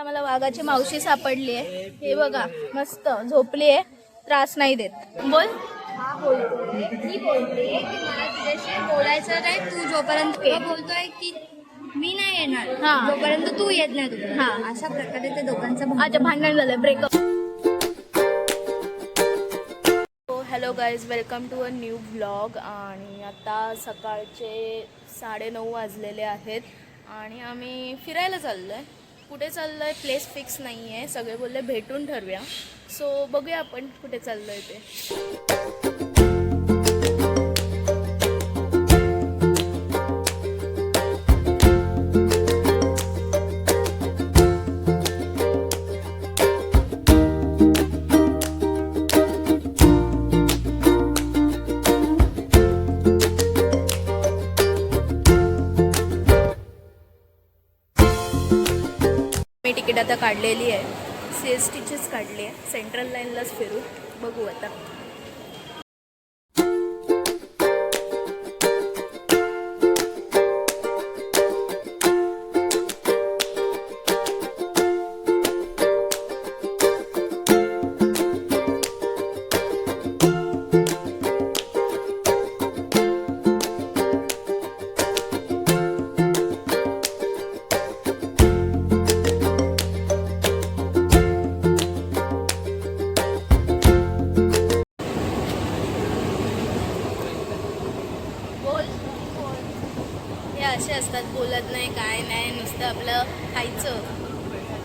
आम्हाला वाघाची मावशी सापडली आहे. हे बघा मस्त झोपली आहे. त्रास नाही देत. बोल. हा मी बोलते की मला तुझ्याशी बोलायचं नाही तू जोपर्यंत तो बोलतोय की मी नाही येणार हा. जोपर्यंत तू येत नाही तुझ्या हा. अशा प्रकारे ते दोघांचं भांडण अच्छा भांडण झालं. Breakup hello guys welcome to a new blog आणि आता सकाळचे साडेनऊ वाजलेले आहेत. आणि आम्ही फिरायला चाललो आहे कुठे चाललं आहे प्लेस फिक्स नाही आहे सगळे बोलले भेटून ठरवूया. सो बघूया आपण कुठे चाललं आहे ते. काढलेली आहे. सी एस टीचीच काढली आहे. सेंट्रल लाईनलाच फिरू. बघू आता. बोलत नाही काय नाही नुसतं आपलं खायचं.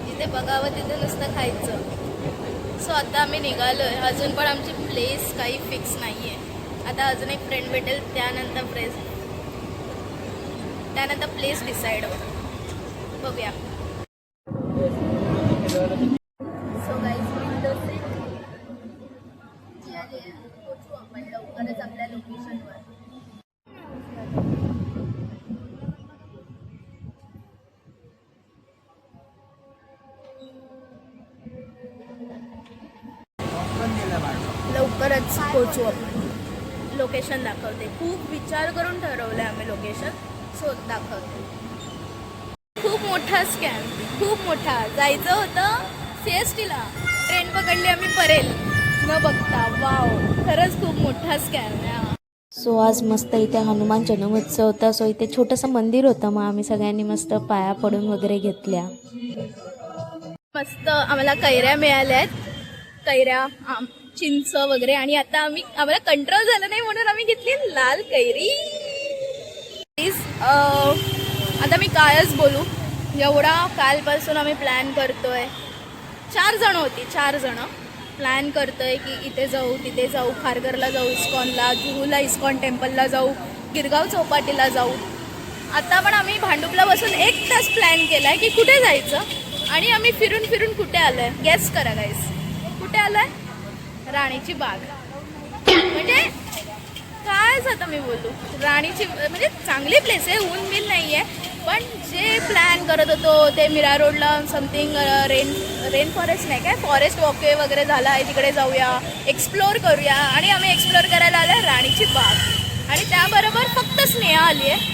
जिथे बघावं तिथे नुसतं खायचं. सो आता आम्ही निघालो आहे अजून पण आमची प्लेस काही फिक्स नाही आहे आता अजून एक फ्रेंड भेटेल त्यानंतर प्लेस त्यानंतर प्लेस डिसाईड बघूया. लवकरच पोचू आपण लोकेशन दाखवते. खूप विचार करून ठरवलं आहे आम्ही लोकेशन सो दाखवते. खूप मोठा स्कॅम खूप मोठा. जायचं होतं सी एस टीला ट्रेन पकडली आम्ही परेल. न बघता. वाव खरंच खूप मोठा स्कॅम आहे. सो आज मस्त इथे हनुमान जन्मोत्सव होता. सो इथे छोटंसं मंदिर होतं मग आम्ही सगळ्यांनी मस्त पाया पडून वगैरे घेतल्या. मस्त आम्हाला कैऱ्या मिळाल्या आहेत. कैऱ्या आम चिंच वगैरे आणि आता आम्ही आम्हाला कंट्रोल झालं नाही म्हणून आम्ही घेतली लाल कैरी. प्लीज आता मी कायच बोलू. एवढा कालपासून आम्ही प्लॅन करतोय. चार जण होती चार जण. प्लॅन करतोय की इथे जाऊ तिथे जाऊ खारघरला जाऊ इस्कॉनला जुहूला इस्कॉन टेम्पलला जाऊ गिरगाव चौपाटीला जाऊ. आता पण आम्ही भांडुपला बसून एक तास प्लॅन केला आहे की कुठे जायचं? आणि आम्ही फिरून फिरून कुठे आलो आहे गेस करा गाईस कुठे आलोय? राणीची बाग. म्हणजे कायच आता मी बोलू? राणीची म्हणजे चांगली प्लेस आहे ऊन बिल नाही आहे पण जे प्लॅन करत होतो ते मिरा रोडला समथिंग रेन रेन फॉरेस्ट नाही काय? फॉरेस्ट वॉकवे वगैरे झाला आहे तिकडे जाऊया एक्सप्लोअर करूया. आणि आम्ही एक्सप्लोअर करायला आलो राणीची बाग. आणि त्याबरोबर फक्त स्नेहा आली आहे.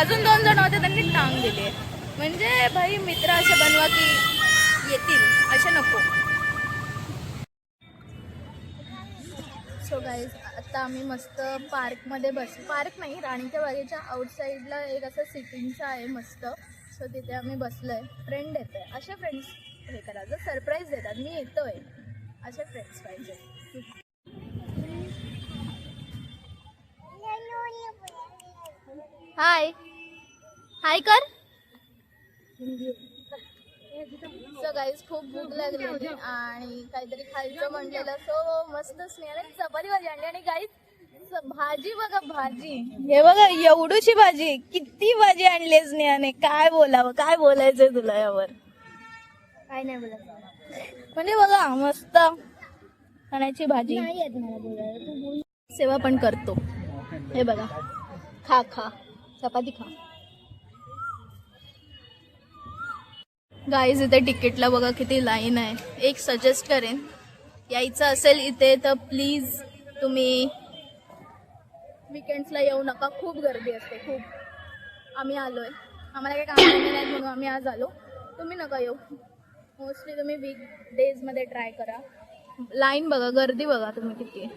अजून दोन जण होते त्यांनी टांग दिली. आहे म्हणजे भाई मित्र असे बनवा की येतील असे नको. सो गाईज आता आम्ही मस्त पार्कमध्ये बस पार्क नाही राणीच्या बागेच्या आउटसाईडला एक असं सिटिंगचं आहे मस्त. सो तिथे आम्ही बसलो आहे फ्रेंड येतो आहे असे फ्रेंड्स हे करायचं सरप्राईज देतात मी येतो आहे असे फ्रेंड्स पाहिजे. हाय हाय कर. सो गाईज खूप भूक लागली होती आणि काहीतरी खायचं म्हणलेलं. सो मस्त स्नेहाने चपाती भाजी आणली. आणि गाईज भाजी बघा भाजी. हे बघा एवढूची भाजी. किती भाजी आणली स्नेहाने? काय बोलावं? काय बोलायचंय तुला यावर? काय नाही बोलत म्हणजे बघा मस्त खाण्याची भाजी. सेवा पण करतो. हे बघा. खा खा. चपाती खा. गाईज इथे तिकीटला बघा किती लाईन आहे. एक सजेस्ट करेन. यायचं असेल इथे तर प्लीज तुम्ही विकेंड्सला येऊ नका. खूप गर्दी असते खूप. आम्ही आलोय. आम्हाला काही काम नाही म्हणून आम्ही आज आलो. तुम्ही नका येऊ. मोस्टली तुम्ही वीक डेजमध्ये ट्राय करा. लाईन बघा गर्दी बघा तुम्ही किती.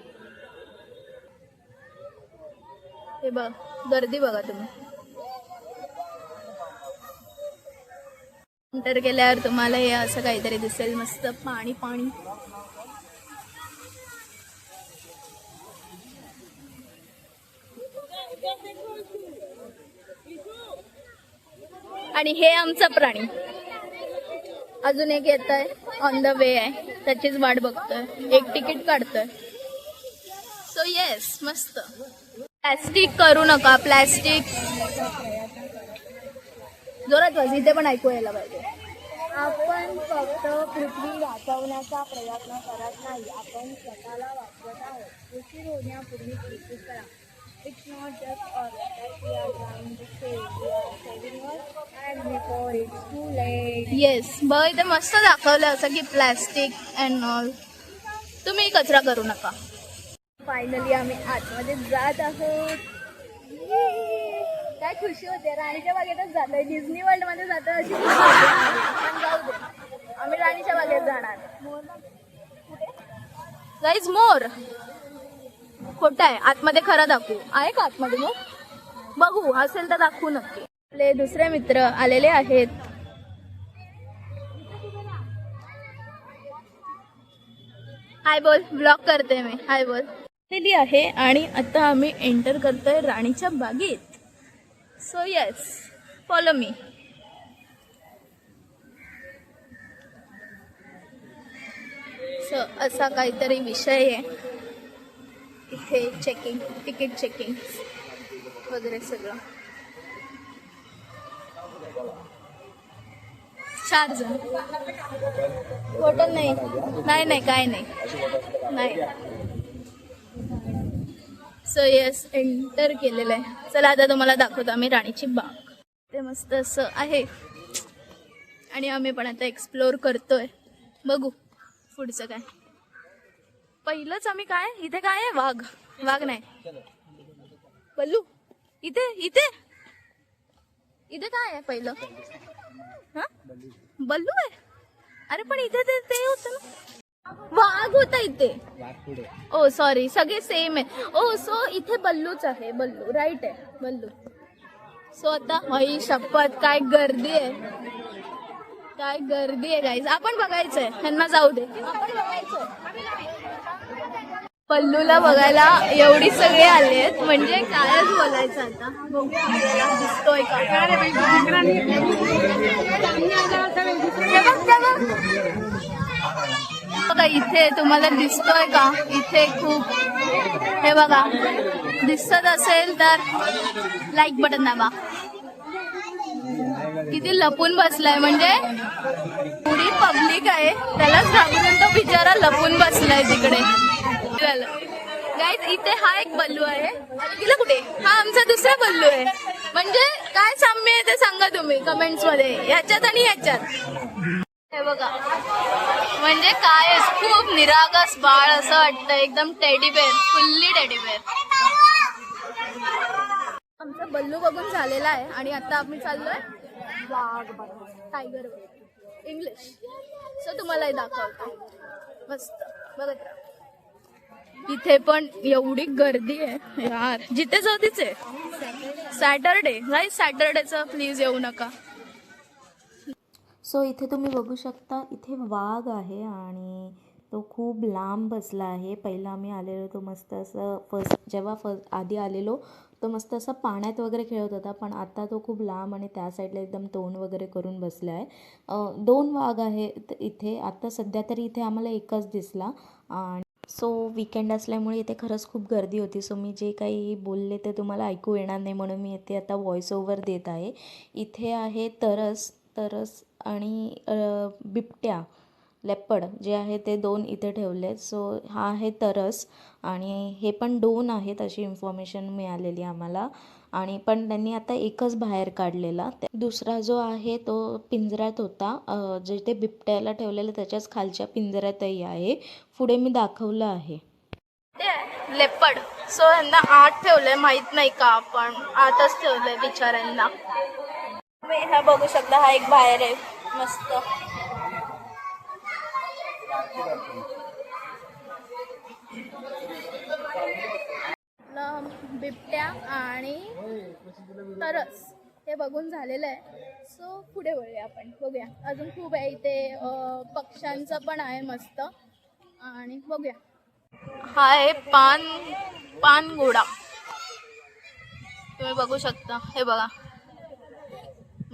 हे बघ गर्दी बघा तुम्ही. नंतर केल्यावर तुम्हाला हे असं काहीतरी दिसेल. मस्त पाणी पाणी. आणि हे आमचा प्राणी. अजून एक येत आहे ऑन द वे आहे. त्याचीच वाट बघतोय. एक तिकीट काढतोय. सो येस मस्त. प्लॅस्टिक करू नका. प्लॅस्टिक जोरात वाज इथे पण ऐकू यायला पाहिजे. आपण फक्त पृथ्वी वाचवण्याचा प्रयत्न करत नाही आपण स्वतःला वाचवत आहोत. उशीर होण्यापूर्वी कृती करा. It's not just or we are trying to save we are saving us and before it's too late yes बघ इथे मस्त दाखवलं असं की प्लॅस्टिक अँड ऑल तुम्ही कचरा करू नका. फायनली आम्ही आतमध्ये जात आहोत! काय खुशी होते? राणीच्या बागेतच जातोय. डिझनी वर्ल्डमध्ये जातोय अशी खुशी होते. पण जाऊ दे. आम्ही राणीच्या बागेत जाणार. गाईज मोर. खोट आहे. आतमध्ये खरं दाखवू. आहे का आतमध्ये मग बघू. असेल तर दाखवू नक्की. आपले दुसरे मित्र आलेले आहेत. हाय बोल. ब्लॉक करते मी. हाय बोल. दिली आहे आणि आता आम्ही एंटर करतोय राणीच्या बागेत. So yes follow me so असा काहीतरी विषय आहे. इथे चेकिंग तिकीट चेकिंग वगैरे सगळं. चार जण. टोटल नाही. नाही नाही, काय नाही. नाही. सो येस एंटर केलेलं आहे. चला आता तुम्हाला दाखवतो आम्ही राणीची बाग. ते मस्त असं आहे. आणि आम्ही पण आता एक्सप्लोर करतोय. बघू पुढचं काय. पहिलंच आम्ही काय? इथे काय आहे? वाघ. वाघ नाही. बल्लू इथे इथे. इथे काय आहे पहिलं? हा? बल्लू आहे? अरे पण इथे ते ते होतं ना. वाघ होता इथे. ओ सॉरी सगळे सेम आहे ओ सो इथे बल्लूच आहे. बल्लू राईट आहे. बल्लू. सो आता हई शपथ काय गर्दी आहे. काय गर्दी आहे गाईज आपण बघायचंय. त्यांना जाऊ दे. आपण बघायचंय. पल्लूला बघायला एवढी सगळे आले आहेत. म्हणजे कायच बोलायचं आता? दिसतोय का? बघा इथे तुम्हाला दिसतोय का? इथे खूप हे बघा दिसत असेल तर लाईक बटन दाबा. किती लपून बसलाय म्हणजे? पुढी पब्लिक आहे. त्यालाच घाबरून तो बिचारा लपून बसलाय तिकडे. गाईज इथे हा एक बल्लू आहे. गेला कुठे? हा आमचा दुसरा बल्लू आहे. म्हणजे काय साम्य आहे ते सांगा तुम्ही कमेंट्समध्ये. याच्यात आणि याच्यात. हे बघा. म्हणजे काय खूप निरागस बाळ असं वाटतं. एकदम teddy bear fully teddy bear आमचा बल्लू बघून झालेला आहे आणि आता आम्ही चाललोय वाघ टायगर इंग्लिश सो तुम्हालाही दाखवतो. मस्त. बघत इथे पण एवढी गर्दी आहे यार. जिथे जाऊ तिथे. सॅटरडे नाही सॅटरडेचं प्लीज येऊ नका. सो इथे तुम्ही बघू शकता इथे वाघ आहे आणि तो खूप लांब बसला आहे. पहिला आम्ही आलेलो तो मस्त असं फर्स्ट जेव्हा फर्स्ट आधी आलेलो तो मस्त असं पाण्यात वगैरे खेळत होता पण आता तो खूप लांब आणि त्या साईडला एकदम तोंड वगैरे करून बसला आहे. दोन वाघ आहेत इथे. आत्ता सध्या तरी इथे आम्हाला एकच दिसला आणि सो विकेंड असल्यामुळे इथे खरंच खूप गर्दी होती. सो मी जे काही बोलले ते तुम्हाला ऐकू येणार नाही म्हणून मी इथे आता व्हॉइस ओव्हर देत आहे. इथे आहे तरस तरस आणि बिबट्या लेपड जे आहे ते दोन इथे ठेवले. सो हा आहे तरस आणि हे पण दोन आहेत अशी इन्फॉर्मेशन मिळालेली आम्हाला. आणि पण त्यांनी आता एकच बाहेर काढलेला. दुसरा जो आहे तो पिंजऱ्यात होता. जे जिथे बिबट्याला ठेवलेलं त्याच्याच खालच्या पिंजऱ्यातही आहे. पुढे मी दाखवलं आहे. लेपड. सो यांना आत ठेवलंय. माहीत नाही का आपण. आतच ठेवलंय बिचाऱ्यांना. तुम्ही हा बघू शकता हा एक बाहेर आहे मस्त. बिबट्या आणि तरस हे बघून झालेलं आहे. सो पुढे वळूया आपण बघूया. अजून खूप आहे इथे पक्ष्यांचं पण आहे मस्त. आणि बघूया. हा आहे पान पान घोडा तुम्ही बघू शकता हे बघा.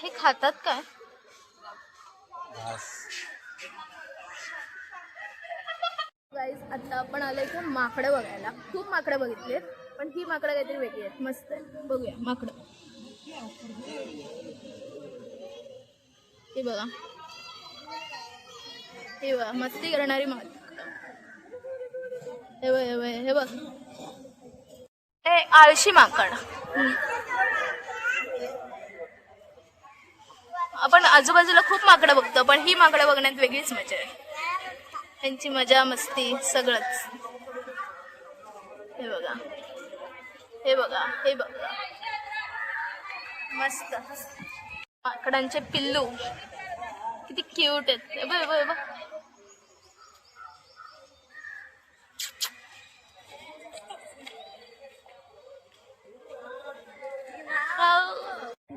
हे खातात काय? गाईज आता आपण आलो इथे माकडं बघायला. खूप माकडं बघितलेत पण ही माकडं काहीतरी वेगळी आहेत. मस्त आहे बघूया माकडं. हे बघा. हे बघा मस्ती करणारी माकडं. हे बघ हे बघ हे बघ. हे आळशी माकड. आपण आजूबाजूला खूप माकडं बघतो पण ही माकडं बघण्यात वेगळीच मजा आहे. त्यांची मजा मस्ती सगळंच. हे बघा. हे बघा हे बघा. मस्त. माकडांचे पिल्लू. किती क्यूट आहेत. बघ हे बघ,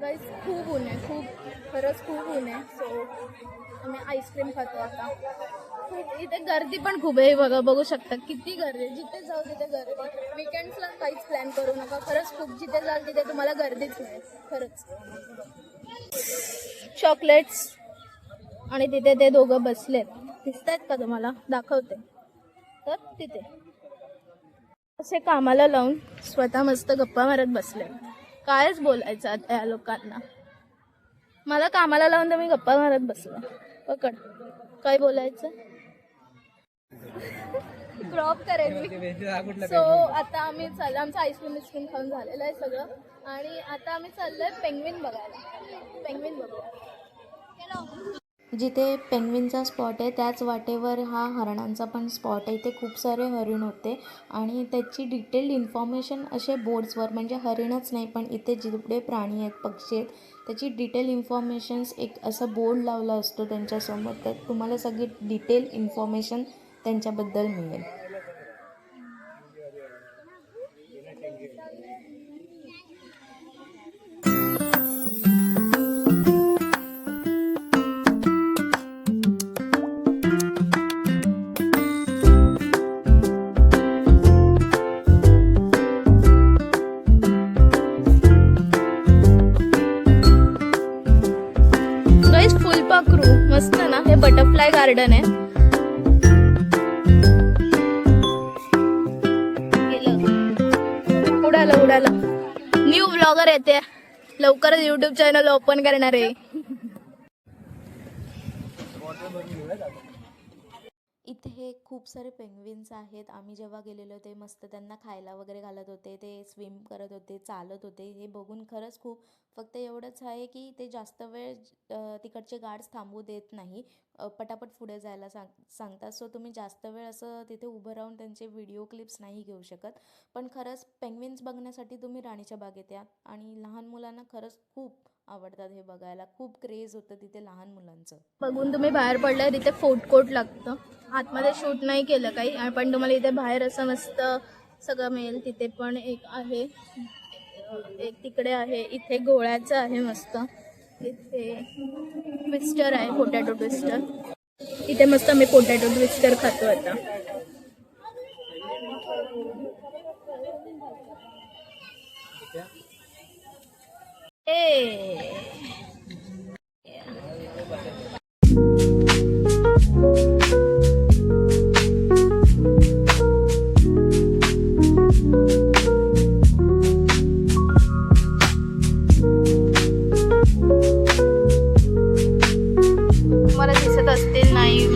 गाईज खूप ऊन आहे. खूप खरंच खूप ऊन आहे. सो आम्ही आईस्क्रीम खातो आता. खूप इथे गर्दी पण खूप आहे. बघा बघू शकता किती गर्दी आहे. जिथे जाऊ तिथे गर्दी विकेंड्सला काहीच प्लॅन करू नका. खरंच खूप जिथे जाल तिथे तुम्हाला गर्दीच मिळेल खरंच. चॉकलेट्स आणि तिथे ते दोघं बसलेत. दिसत आहेत का तुम्हाला? दाखवते. तर तिथे. असे कामाला लावून स्वतः मस्त गप्पा मारत बसले कायच बोलायचं आता या लोकांना? मला कामाला लावून तर मी गप्पा मारत बसलो. पकड. काय बोलायचं? क्रॉप करेल मी. सो आता आम्ही चाललो. आमचं आईस्क्रीम बिस्क्रीम खाऊन झालेलं आहे सगळं. आणि आता आम्ही चाललोय पेंग्विन बघायला. पेंग्विन बघूया. जिथे पेंग्विनचा स्पॉट आहे त्याच वाटेवर हा हरणांचा पण स्पॉट आहे. इथे खूप सारे हरिण होते आणि त्याची डिटेल्ड इन्फॉर्मेशन असे बोर्ड्सवर म्हणजे हरिणच नाही पण इथे जेवढे प्राणी आहेत पक्षी आहेत त्याची डिटेल इन्फॉर्मेशन्स एक असं बोर्ड लावला असतो त्यांच्यासमोर. त्यात तुम्हाला सगळी डिटेल इन्फॉर्मेशन त्यांच्याबद्दल मिळेल. गार्डन आहे. उडालं उडालं. न्यू ब्लॉगर येते. लवकरच युट्यूब चॅनल ओपन करणार आहे. इथे खूप सारे पेंग्विन्स आहेत. आम्ही जेव्हा गेलेलो ते मस्त त्यांना खायला वगैरे घालत होते ते स्विम करत होते चालत होते. हे बघून खरंच खूप फक्त एवढंच आहे की ते जास्त वेळ तिकडचे गार्ड्स थांबू देत नाही. पटापट पुढे जायला सांग सांगतात. सो तुम्ही जास्त वेळ असं तिथे उभं राहून त्यांचे व्हिडिओ क्लिप्स नाही घेऊ शकत. पण खरंच पेंग्विन्स बघण्यासाठी तुम्ही राणीच्या बागेत या. आणि लहान मुलांना खरंच खूप आवडतात हे बघायला. खूप क्रेज होतं तिथे लहान मुलांचं. बघून तुम्ही बाहेर पडलाय तिथे फोर्ट कोर्ट लागतं. आतमध्ये शूट नाही केलं काही पण तुम्हाला इथे बाहेर असं मस्त सगळं मिळेल. तिथे पण एक आहे एक तिकडे आहे इथे गोळ्याचं आहे मस्त. इथे ट्विस्टर आहे पोटॅटो ट्विस्टर इथे मस्त मी पोटॅटो ट्विस्टर खातो आता. ए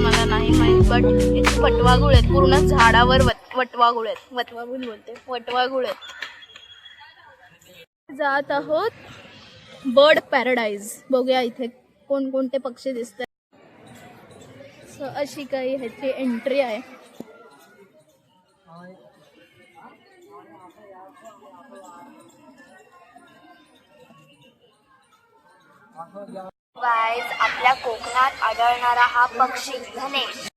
मला पोपट इथे वटवागुळ आहेत. पूर्ण झाडावर वट वटवागुळ आहेत. वटवागुळ बोलते. वटवागुळ आहेत. जात आहोत. बर्ड पॅराडाईज बघूया इथे कोणकोणते पक्षी दिसत सो अशी काही ह्याची एंट्री आहे. गाईज आपल्या कोकणात आढळणारा हा पक्षी धनेश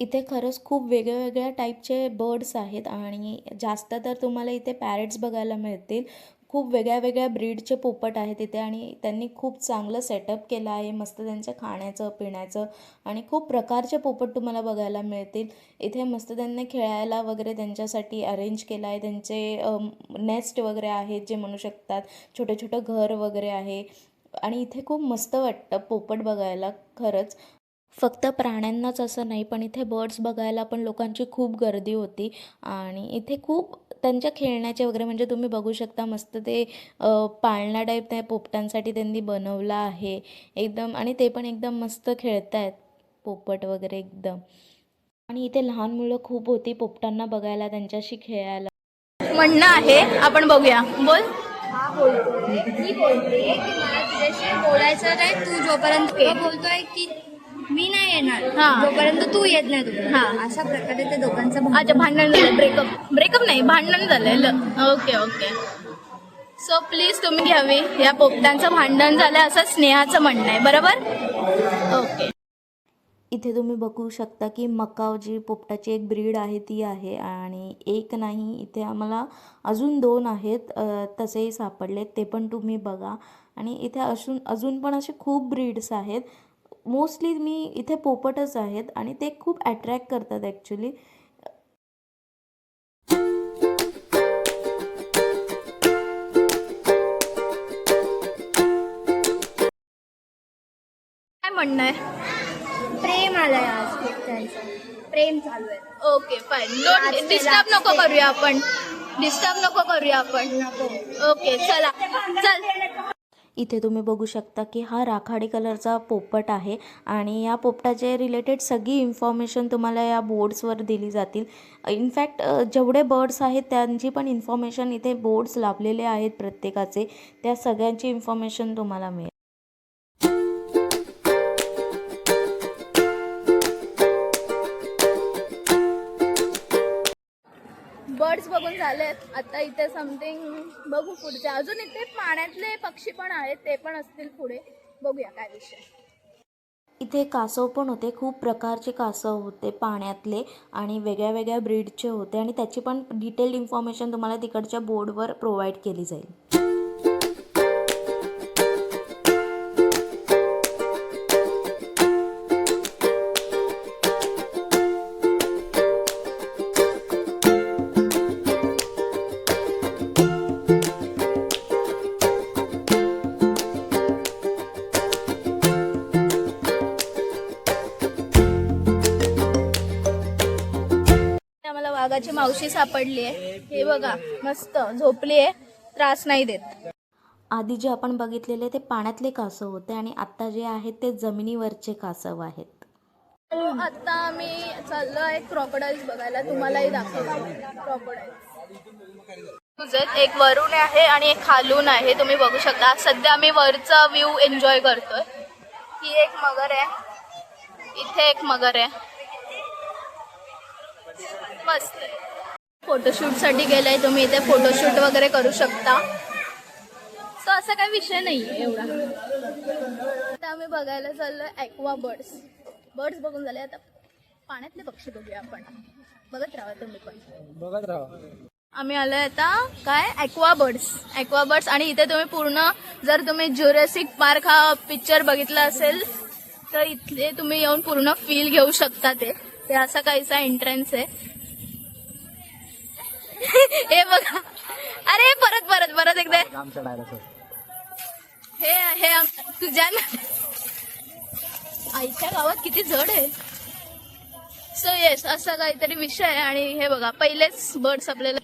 इथे खरंच खूप वेगळ्या वेगळ्या टाईपचे बर्ड्स आहेत आणि जास्त तर तुम्हाला इथे पॅरेट्स बघायला मिळतील. खूप वेगळ्या वेगळ्या ब्रीडचे पोपट आहेत तिथे आणि त्यांनी खूप चांगलं सेटअप केलं आहे. मस्त त्यांचं खाण्याचं पिण्याचं आणि खूप प्रकारचे पोपट तुम्हाला बघायला मिळतील. इथे मस्त त्यांनी खेळायला वगैरे त्यांच्यासाठी अरेंज केलं आहे. त्यांचे नेस्ट वगैरे आहेत जे म्हणू शकतात. छोटं छोटं घर वगैरे आहे. आणि इथे खूप मस्त वाटतं पोपट बघायला खरंच. फक्त प्राण्यांनाच असं नाही पण इथे बर्ड्स बघायला पण लोकांची खूप गर्दी होती. आणि इथे खूप त्यांच्या खेळण्याचे वगैरे म्हणजे तुम्ही बघू शकता मस्त ते पाळणा टाईप त्या पोपटांसाठी त्यांनी बनवलं आहे. एकदम आणि ते पण एकदम मस्त खेळत आहेत पोपट वगैरे एकदम. आणि इथे लहान मुलं खूप होती पोपटांना बघायला त्यांच्याशी खेळायला. म्हणणं आहे आपण बघूया. बोल. हा बोलतोय मी बोलते की मला तुझ्याशी बोलायचं नाही तू जोपर्यंत बोलतोय की मी नाही येणार. हा. जोपर्यंत तू येत नाही तू हा. अशा प्रकारे ते दोघांचं भांडण अच्छा भांडण झालं. ब्रेकअप ब्रेकअप नाही भांडण झालं ओके ओके. सो प्लीज तुम्ही घ्यावी. या पोपटांचं भांडण झालं असं स्नेहाचं म्हणणं आहे बरोबर? ओके. इथे तुम्ही बघू शकता की मकाव जी पोपटाची एक ब्रीड आहे ती आहे आणि एक नाही इथे आम्हाला अजून दोन आहेत. अ, तसेही सापडलेत ते पण तुम्ही बघा. आणि इथे अजून अजून पण असे खूप ब्रीड्स आहेत. मोस्टली मी इथे पोपटच आहेत आणि ते खूप अट्रॅक्ट करतात ॲक्च्युली काय म्हणणं आहे? प्रेम आलंय आज खूप त्यांचं. प्रेम चालू आहे. ओके फाईन डिस्टर्ब नको करूया आपण. डिस्टर्ब नको करूया आपण. नको. ओके चला. चल. इथे तुम्ही बघू शकता की हा राखाडी कलरचा पोपट आहे आणि या पोपटाचे रिलेटेड सगळी इन्फॉर्मेशन तुम्हाला या बोर्ड्सवर दिली जातील. इनफॅक्ट जेवढे बर्ड्स आहेत त्यांची पण इन्फॉर्मेशन इथे बोर्ड्स लाभलेले आहेत प्रत्येकाचे. त्या सगळ्यांची इन्फॉर्मेशन तुम्हाला मिळेल. बर्ड्स बघून झालेत. आता इथे समथिंग बघू पुढचे. अजून इथे पाण्यातले पक्षी पण आहेत ते पण असतील पुढे. बघूया काय विषय. इथे कासव पण होते खूप प्रकारचे कासव होते पाण्यातले आणि वेगळ्या वेगळ्या ब्रीडचे होते आणि त्याची पण डिटेल्ड इन्फॉर्मेशन तुम्हाला तिकडच्या बोर्डवर प्रोव्हाइड केली जाईल. मावशी सापडली आहे. हे बघा मस्त झोपली आहे. त्रास नाही देत. आधी जे आपण बघितलेले ते पाण्यातले कासव होते आणि आत्ता जे आहेत ते जमिनीवरचे कासव आहेत. आता आम्ही चाललो आहे क्रॉकडाईल्स बघायला. तुम्हालाही दाखवतो. क्रॉकडाईल्स एक वरून आहे आणि एक खालून आहे. तुम्ही बघू शकता. सध्या आम्ही वरचा व्ह्यू एन्जॉय करतोय. ही एक मगर आहे. इथे एक मगर आहे. मस्त फोटोशूटसाठी गेलाय तुम्ही इथे फोटोशूट वगैरे करू शकता. सो असा काही विषय नाहीये एवढा. आता आम्ही बघायला चाललोय ॲक्वा बर्ड्स बर्ड्स बघून झाले आता पाण्यातले पक्षी बघूया आपण. बघत राहा तुम्ही पण. बघत राहा. आम्ही आलोय आता काय? ॲक्वा बर्ड्स ॲक्वा बर्ड्स आणि इथे तुम्ही पूर्ण जर तुम्ही ज्युरेसिक पार्क हा पिक्चर बघितला असेल तर इथले तुम्ही येऊन पूर्ण फील घेऊ शकता ते. ते असा काहीसा एंट्रन्स आहे. हे बघा. अरे परत परत परत एकदा. हे आम- तुझ्या ना- आईच्या गावात किती जड आहे. सो येस असा काहीतरी विषय आहे आणि हे बघा पहिलेच बर्ड्स आपल्याला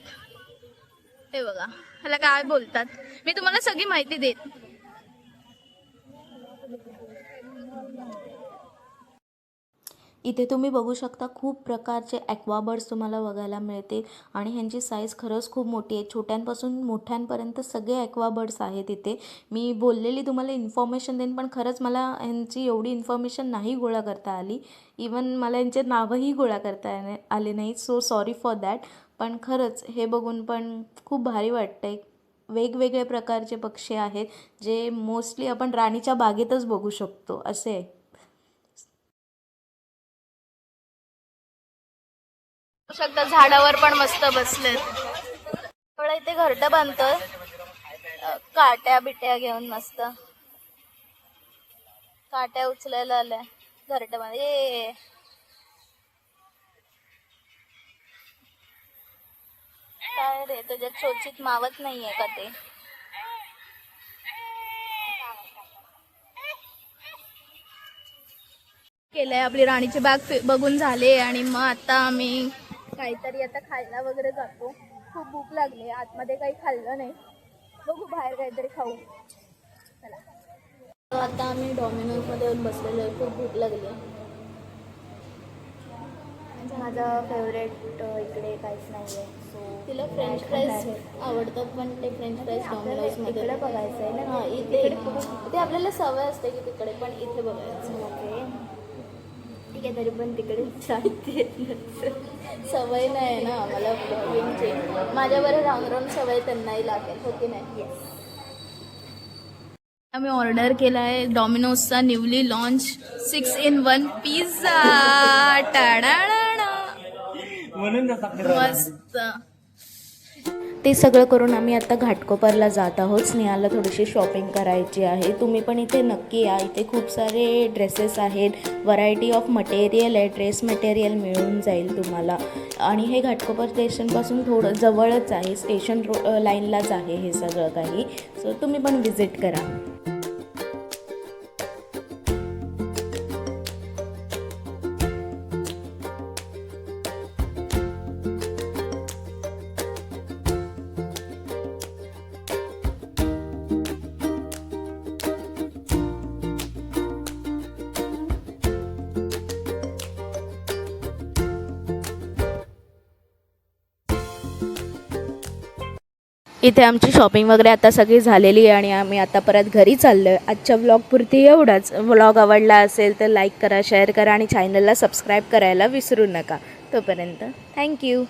हे बघा ह्याला काय बोलतात? मी तुम्हाला सगळी माहिती देत इथे तुम्ही बघू शकता खूप प्रकारचे ॲक्वाबर्ड्स तुम्हाला बघायला मिळतील. आणि ह्यांची साईज खरंच खूप मोठी आहे. छोट्यांपासून मोठ्यांपर्यंत सगळे ॲक्वाबर्ड्स आहेत इथे. मी बोललेली तुम्हाला इन्फॉर्मेशन देईन पण खरंच मला ह्यांची एवढी इन्फॉर्मेशन नाही गोळा करता आली. इवन मला यांचे नावंही गोळा करता आले नाहीत सो सॉरी फॉर दॅट पण खरंच हे बघून पण खूप भारी वाटतं आहे वेगवेगळे प्रकारचे पक्षी आहेत जे मोस्टली आपण राणीच्या बागेतच बघू शकतो. असे शकता झाडावर पण मस्त बसलेत. थोडं इथे घरटं बांधतोय. काट्या बिट्या घेऊन मस्त. काट्या उचलायला आल्या. घरट बांध ये काय रे तुझ्या चोचीत मावत नाहीये का ते? केलंय आपली राणीची बाग बघून झाले. आणि मग आता आम्ही काहीतरी आता खायला वगैरे जातो. खूप भूक लागली. आतमध्ये काही खाल्लं नाही. बघू बाहेर काहीतरी खाऊ. चला. तर आता आम्ही डॉमिनोजमध्ये येऊन बसलेलो आहे. खूप भूक लागली. माझं फेवरेट इकडे काहीच नाही आहे सो तिला फ्रेंच फ्राईज आवडतात पण ते फ्रेंच फ्राईज डॉमिनोजमध्ये. बघायचं आहे ना. इथे. ते आपल्याला सवय असते की तिकडे पण इथे बघायचं. ओके. ठीक आहे तरी पण तिकडे चालते सवय नाही ना आम्हाला ब्लॉगिंगची. माझ्याबरोबर राहून राहून सवय त्यांनाही लागेल हो की नाही? आम्ही ऑर्डर केला आहे डॉमिनोजचा newly launch six in one pizza. टाळाळा मस्त. ते सगळं करून आम्ही आता घाटकोपरला जात आहोत. स्नेहाला थोडीशी शॉपिंग करायची आहे. तुम्ही पण इथे नक्की या. इथे खूप सारे ड्रेसेस आहेत. व्हरायटी ऑफ मटेरियल आहे. ड्रेस मटेरियल मिळून जाईल तुम्हाला. आणि हे घाटकोपर स्टेशनपासून थोडं जवळच आहे. स्टेशन रो लाईनलाच आहे हे सगळं काही. सो तुम्ही पण व्हिजिट करा. इथे आमची शॉपिंग वगैरे आता सगळी झालेली आहे आणि आम्ही आता परत घरी चाललो आहे आजच्या व्लॉगपुरती एवढाच. व्लॉग आवडला असेल तर लाईक करा शेअर करा आणि चॅनलला सबस्क्राईब करायला विसरू नका. तोपर्यंत थँक्यू